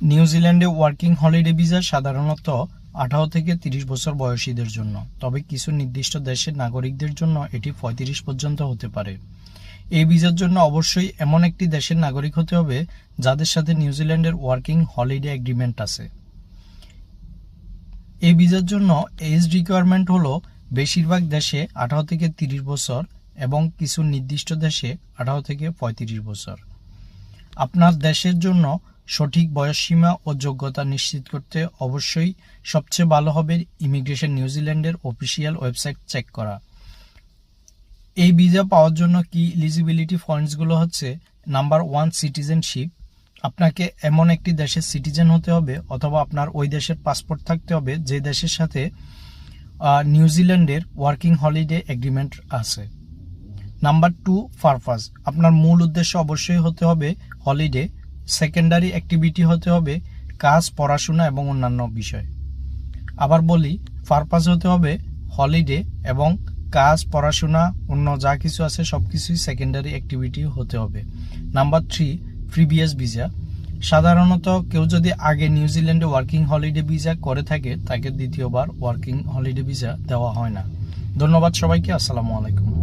নিউজিল্যান্ডে working holiday visa সাধারণত আঠারো থেকে তিরিশ বছর বয়সীদের জন্য। তবে কিছু নির্দিষ্ট দেশের নাগরিকদের জন্য এটি পঁয়ত্রিশ পর্যন্ত হতে পারে। এই ভিসার জন্য অবশ্যই এমন একটি দেশের নাগরিক হতে হবে যাদের সাথে নিউজিল্যান্ডের ওয়ার্কিং হলিডে এগ্রিমেন্ট আছে। এই ভিসার জন্য এজ রিকোয়ারমেন্ট হলো বেশিরভাগ দেশে আঠারো থেকে তিরিশ বছর এবং কিছু নির্দিষ্ট দেশে আঠারো থেকে পঁয়ত্রিশ বছর। আপনার দেশের জন্য সঠিক বয়সসীমা ও যোগ্যতা নিশ্চিত করতে অবশ্যই সবচেয়ে ভালো হবে ইমিগ্রেশন নিউজিল্যান্ডের অফিসিয়াল ওয়েবসাইট চেক করা। এই ভিসা পাওয়ার জন্য কি এলিজিবিলিটি পয়েন্টসগুলো হচ্ছে নাম্বার ওয়ান সিটিজেনশিপ আপনাকে এমন একটি দেশের সিটিজেন হতে হবে অথবা আপনার ওই দেশের পাসপোর্ট থাকতে হবে যে দেশের সাথে নিউজিল্যান্ডের ওয়ার্কিং হলিডে এগ্রিমেন্ট আছে। নাম্বার টু পারপাস আপনার মূল উদ্দেশ্য অবশ্যই হতে হবে হলিডে সেকেন্ডারি অ্যাক্টিভিটি হতে হবে কাজ, পড়াশোনা এবং অন্যান্য বিষয়। আবার বলি পারপাস হতে হবে হলিডে এবং কাজ, পড়াশোনা, অন্য যা কিছু আছে সব কিছুই সেকেন্ডারি অ্যাক্টিভিটি হতে হবে। নাম্বার থ্রি প্রিভিয়াস ভিসা সাধারণত কেউ যদি আগে নিউজিল্যান্ডে ওয়ার্কিং হলিডে ভিসা করে থাকে, তাকে দ্বিতীয়বার ওয়ার্কিং হলিডে ভিসা দেওয়া হয় না। ধন্যবাদ সবাইকে, আসসালামু আলাইকুম।